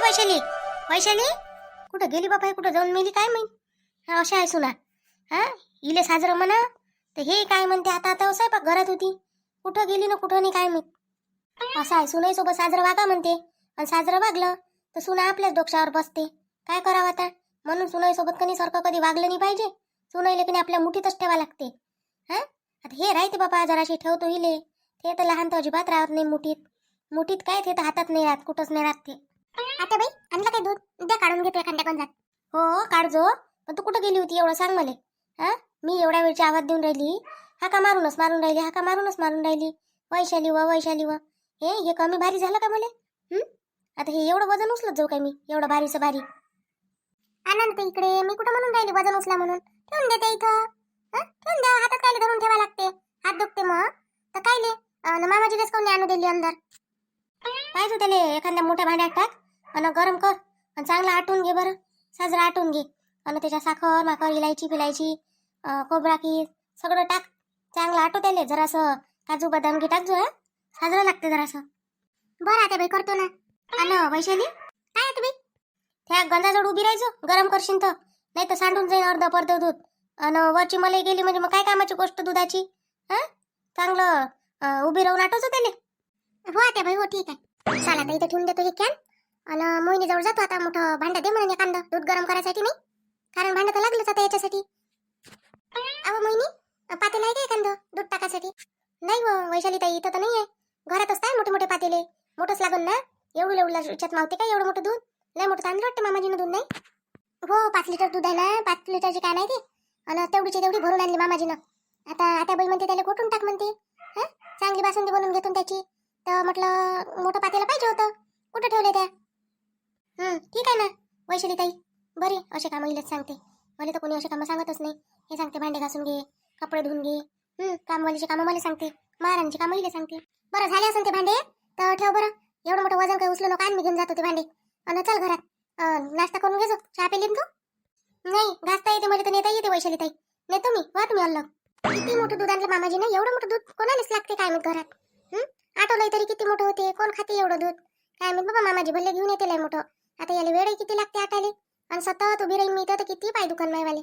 काय वैशाली? वैशाली? कुठं गेली बाबा हे? कुठं जाऊन मेली? काय माहीत? अशा आहे सुना. हा इले साजरं म्हणा. तर हे काय म्हणते? आता आता स्वयंपाक घरात होती. कुठं गेली ना कुठं नाही काय माहीत? असं आहे सुनाई सोबत साजरं वागा म्हणते. आणि साजरं वागलं तर सुना आपल्याच डोक्यावर बसते. काय करावं आता? म्हणून सुनाई सोबत कधी सारखं कधी वागलं नाही पाहिजे. सुनाईले कधी आपल्या मुठीतच ठेवा लागते. हा? आता हे राहते बाबा जराशी ठेवतो हिले ते तर लहान तर अजिबात राहत नाही मुठीत. मुठीत काय ते तर हातात नाही राहत कुठंच नाही राहत ते. आता बाई आणलं काय दूध द्या काढून घेतो एखाद्या गंजात हो काढजो पण तू कुठं गेली होती एवढं सांग मला. हा? मी एवढ्या वेळची आवाज देऊन राहिली. हाका मारूनच मारून राहिली हाका मारूनच मारून राहिली? वैशाली व वैशाली व हे हे कमी भारी झालं का मला? आता हे एवढं वजन उचलत जाऊ काय मी? एवढं भारीचं भारी. आनंद इकडे मी कुठं म्हणून राहिली वजन उचला म्हणून? ठेवून देते इथं. ठेवून द्या हातात काय धरून ठेवा लागते. हात दुखते मग. तर काय ले मामाची ड्रेस कोणी आणू दिली अंदर? पाहिजे त्याला एखाद्या मोठ्या भांड्यात टाक. आणि गरम कर आणि चांगला आटून घे बरं. साजरा आटून घे. आणि त्याच्या साखर माखर इलायची फिलायची कोबरा खोबरा की सगळं टाक. चांगलं आटू त्याले जरासं. काजू बदाम घे टाक जो हा लागते जरासं. बरं आता बाई करतो ना. आणि वैशाली काय तुम्ही त्या गंजाजवळ उभी राहायचो. गरम करशील तर. नाही तर सांडून जाईन अर्ध पर्ध दूध. आणि वरची मलाई गेली म्हणजे मग काय कामाची गोष्ट दुधाची? हा चांगलं उभी राहून आठवतो त्याले. हो आता बाई हो ठीक आहे. चला आता इथं ठेवून देतो हे कॅन. आणि मोहिनीजवळ जातो आता मोठं भांडं दे म्हणून एखादं दूध गरम करायसाठी नाही? कारण भांडं तर लागलंच आता याच्यासाठी. अहो मोहिनी पातेलं आहे का एखादं दूध टाकायसाठी? नाही हो, व वैशाली ताई इथं तर नाही आहे घरातच काय मोठे मोठे पातेले? मोठंच लागल ना? एवढं एवढं याच्यात मावते का एवढं मोठं दूध? नाही मोठं चांगलं वाटतं मामाजीनं दूध नाही? हो पाच लिटर दूध आहे ना पाच लिटरची काय नाही ते आणि तेवढीची तेवढी भरून आणली मामाजीनं. आता आता बाई म्हणते त्याला कोठून टाक म्हणते? हां? चांगली बासुंदी बनवून घेतून त्याची. तर म्हटलं मोठं पातेलं पाहिजे होतं. कुठं ठेवले त्या? वैशाली ताई. बरी असे कामं इलेच सांगते. मला तर कोणी असे कामं सांगतच नाही. हे सांगते भांडे घासून घे कपडे धुवून घे. हं, कामवालीचे कामं मला सांगते. महाराणीची कामं इले सांगते. बरं झाले असेल ते भांडे? तर ठेव बरं. एवढं मोठं वजन काही उचलू नका आणि मी घेऊन जातो ते भांडे. आणि चल घरात. नाश्ता करून घेजो. चहा पेली तू? नाही घासता येते मला तर नेता येते वैशाली ताई. नेतो मी वा तुम्ही अल्लग किती मोठं दूध आणलं मामाजी ना एवढं मोठं दूध कोणालाच लागते काय मग घरात? हं? आठवलंय तरी किती मोठं होते? कोण खाते एवढं दूध? काय माहीत बाबा मामाजी भले घेऊन येते लय मोठं. आता याला वेळ किती लागते आटाले आणि सतत उभी राहील मी तर किती पाय दुकान मायवाले?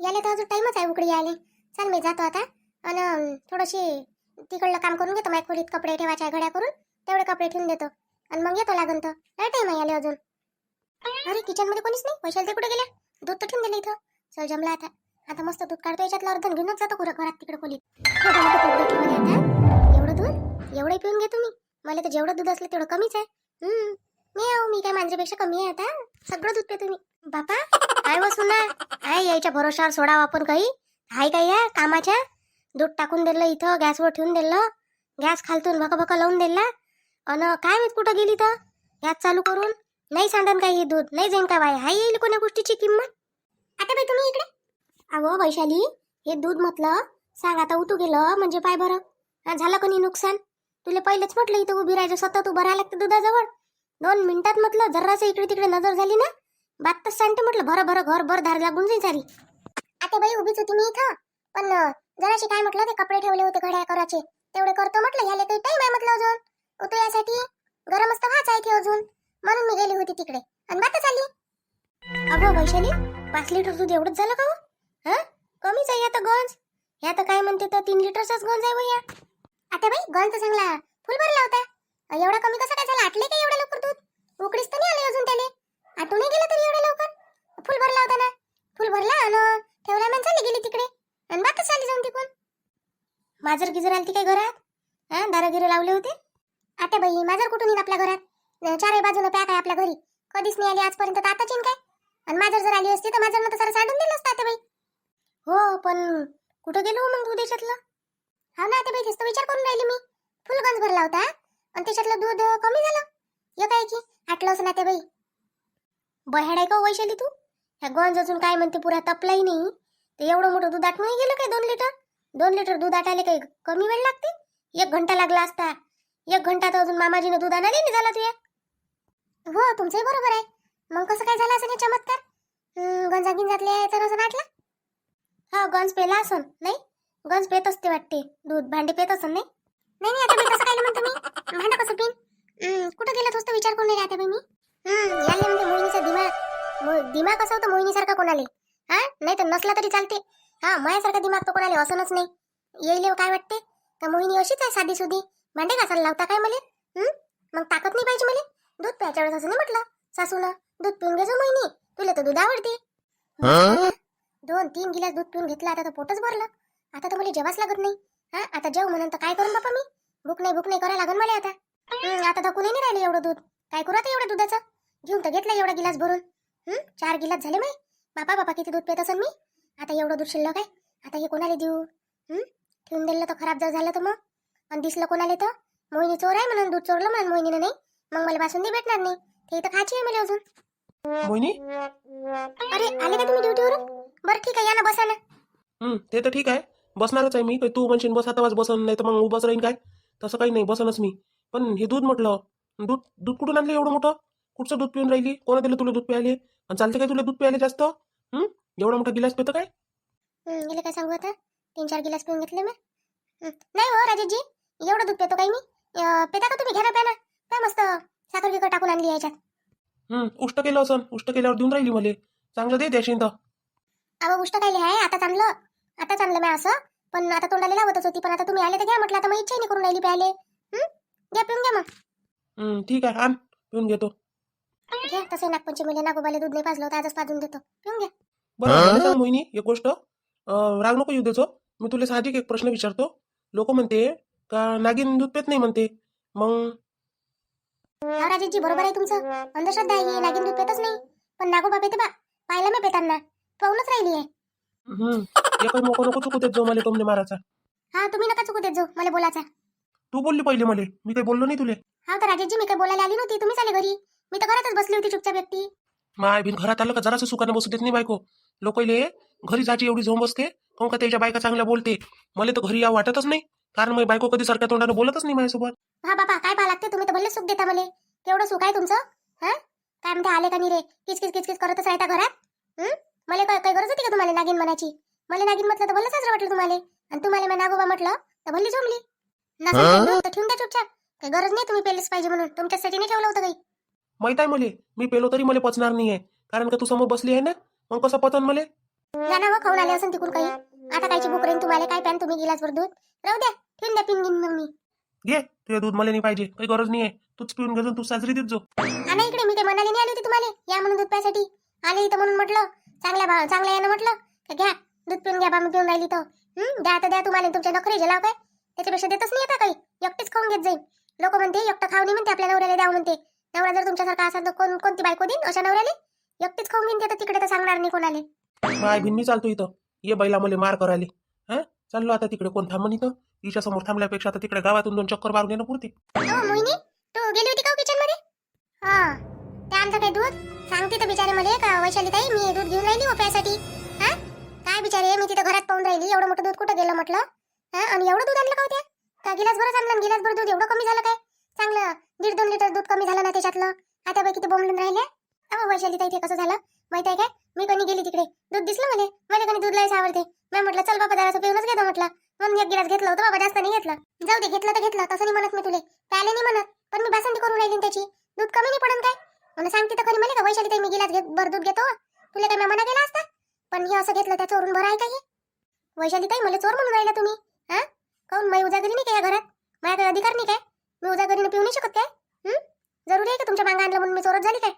याले तर अजून टाइमच आहे उकडी यायले. चल मी जातो आता. आणि अं, थोडीशी तिकडलं काम करून घेतो माझ्या कपडे ठेवायच्या घड्या करून तेवढे कपडे ठेवून देतो. आणि मग येतो लागन तर. लय टाइम आहे याले अजून. अरे किचनमध्ये कोणीच नाही? पैशाला ते कुठे गेल्या? दूध तर ठेवून दिलं इथं. चल जमला आता. आता मस्त दूध काढतो याच्यातलं अर्धन घेऊनच जातो कुठं घरात तिकडे खोलीत. एवढं दूध एवढं दूध एवढं पिऊन घेतो मी मला तर जेवढं दूध असलं तेवढं कमीच आहे. हम्म. मी आहो मी काय मांजरीपेक्षा कमी आहे आता. सगळं दूध पितो मी बापा काय वसू ना काय यायच्या भरोशावर सोडावं आपण काही हाय काय या कामाच्या? दूध टाकून दिलं इथं गॅसवर ठेवून दिलं. गॅस खालतून भका भका लावून दिला. अन काय माहीत कुठं गेली तर गॅस चालू करून? नाही सांडन काय हे दूध? नाही जाईन का बाय हाय येईल कोण्या गोष्टीची किंमत? आता बाई तुम्ही इकडे? अहो वैशाली हे दूध म्हटलं सांग आता उतू गेलं म्हणजे पाय बरं हा, झालं कोणी नुकसान. तुला पहिलेच म्हटलं इथं उभी राहायचं सतत उभं राहायला लागतं दुधाजवळ. दोन मिनिटात म्हटलं जरासं इकडे तिकडे नजर झाली ना? बातच सांगते म्हटलं भर भर घर भर धार लागून जाईल सारी. आता बाई उभीच होती मी इथं पण अं, जराशी काय म्हटलं ते कपडे ठेवले होते घड्या करायचे तेवढे करतो म्हटलं ह्याला काही टाइम आहे म्हटलं अजून. उतो यासाठी. गरम असतं व्हायचं आहे ते अजून. म्हणून मी गेली होती तिकडे. आणि बातच आली. अगं वैशाली पाच लिटर दूध एवढंच झालं का हो? हा? कमीच आहे आता गंज. ह्या तर काय म्हणते तर तीन लिटरचाच गंज आहे भैया आता बाई गंज तर चांगला फुल भरला होता एवढा कमी कसा काय झाला? आटले काय एवढ्या लवकर दूध? उकडीच तर नाही आले अजून त्याले. आटून गेलं तरी एवढ्या लवकर? फुल भरला होता ना? फुल भरला? आणि ठेवला मग चालली गेली तिकडे. आणि बातच आली जाऊन तिकून. माजर गिजर आली काय घरात? हा दारागिरे लावले होते? आता बाई माजर कुठून येईल आपल्या घरात? चारही बाजूनं पॅक आहे आपल्या घरी. कधीच नाही आली आजपर्यंत तर आताच येईन काय? आणि माजर जर आली असती तर माझं तर सारं साडून दिलं असतं आता बाई. हो पण कुठं गेलो मग तू देशातलं हा ना आता बाई तेच तर विचार करून राहिली मी. फुल गंज भरला होता आणि त्याच्यातलं दूध कमी झालं. हे काय की आटलंच असं ना ते बाई. बह्याड आहे का हो वैशाली तू? ह्या गंज अजून काय म्हणते पुऱ्या तपलाही नाही. ते एवढं मोठं दूध आटूनही गेलं काय दोन लिटर? दोन लिटर दूध आटायला काही कमी वेळ लागते? एक घंटा लागला असता. एक घंटा तर अजून मामाजीनं दूध आणायला नाही झाला तुया. हो तुमचंही बरोबर आहे. मग कसं काय झालं असं चमत्कार गंजा गिंजातले तर असं वाटलं हा गंज पेला असन नाही? गंज पेत असते वाटते. दूध भांडे पेत असन नाही? नाही नाही आता मी कसं काय म्हणतो मी भांडं कसं पिन कुठं गेलं तोच विचार करून राहते मी? हम्म, दिमाग असं होतं मोहिनीसारखा कोणाले? हा नाही तर नसला तरी चालते. हा माझ्यासारखा दिमाग तो कोणाले? असंच नाही. येईल काय वाटते? का मोहिनी अशीच आहे साधी सुधी भांडे घासायला लावता काय मले? हं? मग ताकद नाही पाहिजे मले? दूध प्यायच्या वेळेस असं नाही म्हटलं? सासूनं दूध पिऊन घ्यायचं मोहिनी. तुला तर दूध आवडते. दोन तीन गिलास दूध पिऊन घेतलं आता तर पोटच भरलं. आता तर मला जेवाच लागत नाही. हा आता जेव म्हणून तर काय करून बापा मी? भूक नाही भूक नाही करायला लागन मला आता. हं, आता धकूनही नाही राहिले एवढं दूध. काय करू आता एवढं दुधाचं? घेऊन तर घेतलं एवढा गिलास भरून. हं, चार गिलास झाले माय बापा बापा किती दूध पित असेल मी? आता एवढं दूध शिल्लक आहे. आता हे कोणाला देऊ? हं? ठेवून दिलं तर खराब जर झालं तर मग? आणि दिसलं कोणाला तर? मोहिनी चोर आहे म्हणून दूध चोरलं म्हणून मोहिनीनं नाही. मग मला बासुंदी भेटणार नाही. ते तर खायची आहे मला अजून. मोहिनी? अरे आले का तुम्ही ड्युटीवरून? बरं ठीक आहे या ना बसा ना. हं, ते तर ठीक आहे. बसणारच आहे मी. काही तू म्हणशील बस आता बसन नाही तर मग उभाच राहीन काय? तसं काही नाही बसनच मी. पण हे दूध म्हटलं दूध दूध कुठून आणलं एवढं मोठं? कुठचं दूध पिऊन राहिली? कोणा दिलं तुला दूध प्यायले? आणि चालते काय तुला दूध प्यायले जास्त? हं? एवढा मोठा गिलास पितं काय? गेले काय सांगू आता? तीन चार गिलास पिऊन घेतले मी. नाही हो राजेशजी एवढं दूध पितो काही मी? पिता का तुम्ही? घ्या ना प्या ना. काय मस्त साखर बिकर टाकून आणली याच्यात. हं, उष्ट केलं असन. उष्ट केल्यावर देऊन राहिली मला. चांगलं दे द्याशीन तर. अहो गोष्ट काय आहे आता चांगलं आता चांगलं मी असं. पण आता तोंडाला लावतच होती. पण आता तुम्ही आले तर घ्या म्हटलं. आता मग इच्छा नाही करून राहिली प्यायले. हं? घ्या पिऊन घ्या मग. हं, ठीक आहे. आण. पिऊन घेतो. घ्या तसे नागपंचमीला नागोबाले दूध नाही पाजलं होतं. आजच पाजून देतो. पिऊन घ्या. बरं मला सांग मोहिनी? एक गोष्ट. अं, राग नको येऊ देचो. मी तुला साहजिक एक प्रश्न विचारतो. लोक म्हणते का नागिन दूध पेत नाही? म्हणते. मग? हा राजेशजी बरोबर आहे तुमचं. अंधश्रद्धा आहे. ही, नागिन दूध पेतच नाही. पण नागोबा पेते बा. पाहिलं मी पेताना. पाहूनच राहिली आहे. हं, एकही मोका नको चुकू देत जाऊ मला टोमने मारायचा. हा तुम्ही नका चुकू देत जाऊ मला बोलायचा. तू बोलली पहिले मला. मी काही बोललो नाही तुले. हा तर राजेशजी मी काही बोलायला आली नव्हती. तुम्हीच आले घरी. मी तर घरातच बसली होती चुपचाप व्यक्ती माय बिन घरात आलं का? जरासं सुखानं बसू देत नाही बायको. लोकले घरी जायची एवढी झोंब बसते काहून का त्याच्या बायका चांगल्या बोलते? मला तर घरी या वाटतच नाही. कारण मग बायको कधी सारख्या तोंडानं बोलतच नाही माझ्यासोबत. हा बाबा काय पाहा लागते? तुम्ही तर भले सुख देता मला. केवढं सुख आहे तुमचं? हा? काय म्हणते आले का नाही रे? किचकिच किचकिच करतच राहता घरात? हं? मला काय काय गरज होती का तुम्हाला नागिन म्हणायची? मला नागिन म्हटलं तर भलं साजरं वाटलं तुम्हाला. आणि तुम्हाला मी नागोबा म्हटलं तर भल्ली जमली. नसेल तर ठेवून द्या चुपचाप. काही गरज नाही तुम्ही पेलेच पाहिजे म्हणून. तुमच्यासाठी नाही ठेवलं होतं काही. माहीत आहे मले. मी पेलो तरी मला पचणार नाहीये. कारण का तू समोर बसली आहे ना? मग कसं पचन मले? या ना मग खाऊन आले असेल तिकून काही. आता कायची भूक राहील तुम्हाला. काय प्यान तुम्ही गिलासभर दूध? राहू द्या. ठेवून द्या पिन गिन मग मी. घे. तुझे दूध मला नाही पाहिजे. काही गरज नाहीये. तूच पिऊन घेऊन तू साजरी देत जो. आणा इकडे. मी काही म्हणाले नाही आली होती तुम्हाला. या म्हणून दूध प्यासाठी आले इथं म्हणून म्हटलं. चांगल्या भा चांगल्या यानं म्हटलं. घ्या. दूध पिऊन घ्या बा मी पिऊन राहिली तर. हं, द्या तर द्या तुम्हाला तुमच्या नखरे लाव काय? त्याच्यापेक्षा देतच नाही आता काही. एकटीच खाऊन घेत जाईल लोक म्हणते एकटं खाऊ नाही म्हणते आपल्या नवऱ्याला द्या म्हणते. नवरा जर तुमच्यासारखा असा तर कोण कोणती बायको देईन अशा नवऱ्याला? एकटीच खाऊन घेईन ते तर तिकडे तर सांगणार नाही कोणाले. माय भिन मी चालतो इथं. ये बैला मला मार करायले. हा? चाललो आता तिकडे कोण थांबन इथं? तिच्या समोर थांबल्यापेक्षा आता तिकडे गावातून दोन चक्कर मारून येणं पुरते. हो मोहिनी तू गेली होती का किचनमध्ये? हा. ते आणतं काय दूध? सांगते तर बिचारे मला का वैशाली ताई मी हे दूध घेऊन राहिली ओप्यासाठी हा काय बिचारे मी तिथं घरात पाहून राहिली एवढं मोठं दूध कुठं गेलं म्हटलं? हा आणि एवढं दूध आणलं का होत्या? का गिलास बरं चांगलं गिलास भर दूध एवढं कमी झालं काय? चांगलं दीड दोन लिटर दूध कमी झालं ना त्याच्यातलं? आता बाई किती बोंबलून राहिले? अहो वैशाली ताई ते कसं झालं? माहीत आहे काय? मी कोणी गेली तिकडे? दूध दिसलं मला? मला कोणी दूध लायच आवडते. मी म्हटलं चल बाबा जरासं पिऊनच घेतो म्हटलं. म्हणून एक गिलास घेतलं होतं बाबा जास्त नाही घेतलं. जाऊ दे घेतलं तर घेतलं तसं नाही म्हणत मी तुले. प्याले नाही म्हणत पण मी बासंती करून राहिली त्याची. दूध कमी नाही पडन काय? म्हणून सांगते तर खरी मला का वैशाली ताई मी गिलास घेत भर दूध घेतो? तुला काय मी मना केला असता? पण हे असं घेतलं त्या चोरून बरं आहे का हे? वैशाली ताई मला चोर म्हणून राहिला तुम्ही हा? काऊन मी उजागरी नाही काय या घरात? माझ्याकडे अधिकार नाही काय? मी उजागरीनं पिऊ नाही शकत काय? हं? जरुरी आहे का तुमच्या मागं आणलं म्हणून मी चोरत झाली काय?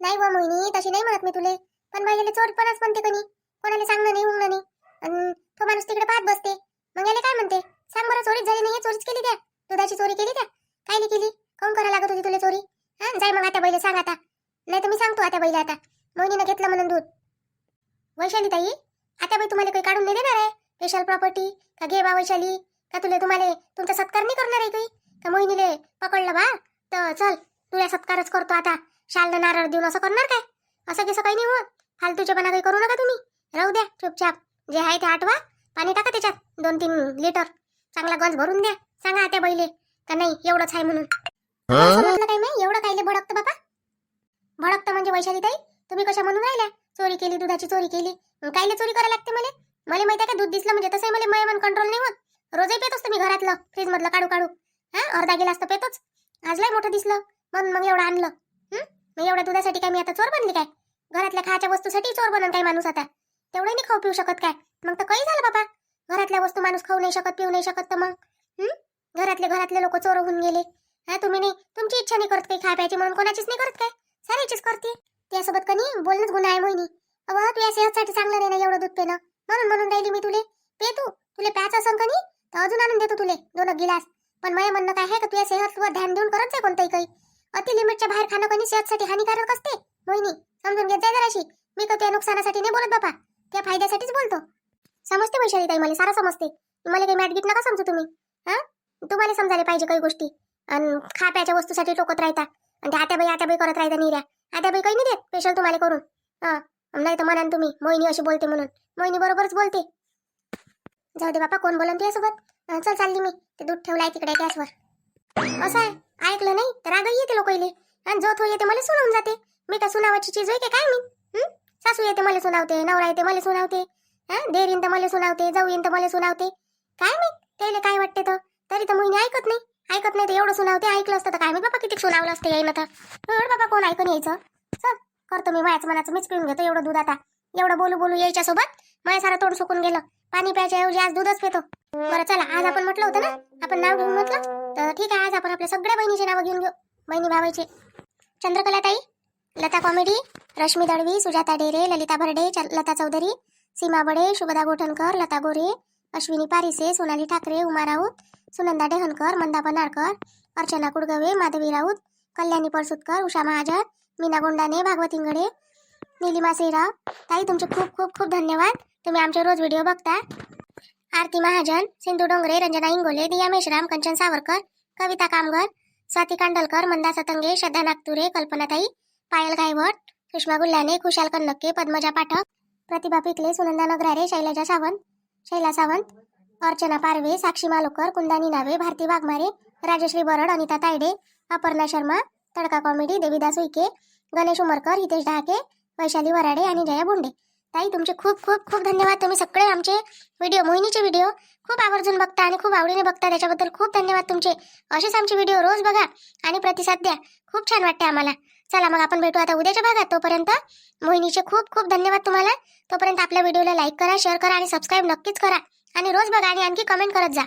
नाही बा मोहिनी तशी नाही म्हणत मी तुले. पण बाईला चोरपणच म्हणते कणी. कोणाला सांगणं नाही उंगणं नाही. आणि तो माणूस तिकडे पाहत बसते मग याला काय म्हणते सांग बरं चोरीच झाली नाही चोरीच केली त्या दुधाची चोरी केली त्या काय केली काऊन करायला लागत होती तुला चोरी हा जाय मग आता बैल सांग आता नाही तर मी सांगतो आता बैल आता मोहिनीनं घेतलं म्हणून दूध वैशाली ताई आता बाई तुम्हाला काही काढून नाही देणार आहे स्पेशल प्रॉपर्टी का घे बा वैशाली का तुला तुम्हाला तुमचा सत्कार नाही करणार आहे काही? का मोहिनीले पकडलं बा? तर चल तुला सत्कारच करतो आता. शालनं नारळ देऊन असं करणार काय? असं कसं काही नाही होत. फालतूचेपणा काही करू नका तुम्ही. राहू द्या चुपचाप. जे आहे ते आठवा पाणी टाका त्याच्यात दोन तीन लिटर. चांगला गंज भरून द्या. सांगा त्या बैले का नाही एवढंच आहे म्हणून. समजलं काय नाही? एवढं कायले भडकतं बाबा भडकतं म्हणजे वैशाली ताई तुम्ही कशा म्हणून राहिल्या? चोरी केली दुधाची चोरी केली. कायले चोरी करायला लागते मला? मला माहिती आहे का दूध दिसलं म्हणजे तसंही मला मयमन कंट्रोल नाही होत. रोजही पेतोच मी घरातलं फ्रीज मधलं काढू काढू. हा अर्धा गिलास तर पेतोच. आज लय मोठं दिसलं. म्हणून मग एवढं आणलं. हं? मग एवढ्या दुधासाठी काय मी आता चोर बनली काय? घरातल्या खायच्या वस्तूसाठी चोर बनन काय माणूस आता? तेवढं नाही खाऊ पिऊ शकत काय? मग तर काही झालं बाबा घरातल्या वस्तू माणूस खाऊ नाही शकत पिऊ नाही शकत तर मग? घरातले घरातले लोक चोर होऊन गेले. हा तुम्ही नाही तुमची इच्छा नाही करत काही खाय प्यायची म्हणून कोणाचीच नाही करत काय? साऱ्याचीच करते. त्यासोबत कनी बोलणंच गुन्हा आहे मोहिनी. अव या सेहतसाठी चांगलं नाही ना एवढं दूध पेनं म्हणून म्हणून राहिली मी तुले. पे तू. तुले प्याच असं कनी तर अजून आणून देतो तुले दोन गिलास. पण माझ्या म्हणणं काय आहे का तुझ्या सेहतवर ध्यान देऊन करत जाय कोणतंही काही. अति लिमिटच्या बाहेर खाणं कनी सेहतसाठी हानिकारक असते? मोहिनी समजून घेत जाय जराशी. मी का त्या नुकसानासाठी नाही बोलत बापा. त्या फायद्यासाठीच बोलतो. समजते वैशाली ताई मला सारं समजते. मला काही मॅट गीत नका समजू तुम्ही. हा? तुम्हाला समजायला पाहिजे काही गोष्टी. आणि खा प्याच्या वस्तूसाठी टोकत राहता. आणि त्या आत्याबाई आत्याबाई करत राहता निर्या आत्याबाई काही नाही देत स्पेशल तुम्हाला करून. हा? नाही तर म्हणान तुम्ही. मोहिनी अशी बोलते म्हणून. मोहिनी बरोबरच बोलते. जाऊ दे बापा कोण बोलन तुझ्यासोबत? अं, चल चालली मी. ते दूध ठेवलाय तिकडे गॅसवर. असं आहे? ऐकलं नाही? तर रागही येते लोकाईले आणि जो तो येते मला सुनावून जाते. मी का सुनावाची चीज होय का काय मी? हं? सासू येते मला सुनावते. नवरा येते मला सुनावते. हा? देरीन तर मला सुनावते. जाऊ येईन तर मला सुनावते. काय मी? त्याला काय वाटते तर? तरी तर मोहिनी ऐकत नाही. ऐकत नाही तर एवढं सुनावते. ऐकलं असतं तर काय? मी बाबा किती सुनावलं असतं येईन आता एवढं बाबा कोण ऐकून यायचं? चल करतो मी माझ्याच मनाचं. मीच पिऊन घेतो एवढं दूध आता. एवढं बोलू बोलू यायच्या सोबत माझ्या सारा तोंड सुकून गेलं. पाणी प्यायच्या ऐवजी आज दूधच पितो. बरं चला आज आपण म्हटलं होतं ना आपण नाव घेऊन म्हटलं? तर ठीक आहे आज आपण आपल्या सगळ्या बहिणीचे नावं घेऊन घेऊ. बहिणी भावायचे. चंद्रकला ताई लता कॉमेडी रश्मी दळवी सुजाता डेरे ललिता भरडे लता चौधरी सीमा बडे शुभदा गोठणकर लता गोरे अश्विनी पारिसे सोनाली ठाकरे उमा राऊत सुनंदा डेहनकर मंदा पनारकर अर्चना कुडगवे माधवी राऊत कल्याणी परसुतकर उषा महाजन मीना गोंडाने भागवत इंगडे निलिमा श्रीराव ताई तुमचे खूप खूप खूप धन्यवाद. तुम्ही आमचे रोज व्हिडिओ बघता आरती महाजन सिंधू डोंगरे रंजना इंगोले दिया मेश्राम कंचन सावरकर कविता कामगर स्वाती कांडलकर मंदा सतंगे श्रद्धा नागतुरे कल्पनाताई पायल गायवट सुषमा गुल्लाने खुशाल कन्नक्के पद्मजा पाठक प्रतिभा पिकले सुनंदा नगरारे शैलजा सावंत शैला सावंत अर्चना पारवे साक्षी मालोकर कुंदानी नावे भारती वाघमारे राजश्री बरड अनिता तायडे अपर्णा शर्मा तडका कॉमेडी देवीदास उईके गणेश उमरकर हितेश डहाके वैशाली वराडे आणि जया बोंडे. ताई तुमचे खूप खूप खूप धन्यवाद. तुम्ही सगळे आमचे व्हिडिओ मोहिनीचे व्हिडिओ खूप आवर्जून बघता आणि खूप आवडीने बघता. त्याच्याबद्दल खूप धन्यवाद तुमचे. असेच आमचे व्हिडिओ रोज बघा आणि प्रतिसाद द्या. खूप छान वाटते आम्हाला. चला मग आपण भेटू आता उद्याच्या भागात. तोपर्यंत मोहिनीचे खूप खूप धन्यवाद तुम्हाला. तोपर्यंत आपल्या व्हिडिओला लाईक करा शेअर करा आणि सबस्क्राईब नक्कीच करा. आणि रोज बघा आणि आणखी कमेंट करत जा.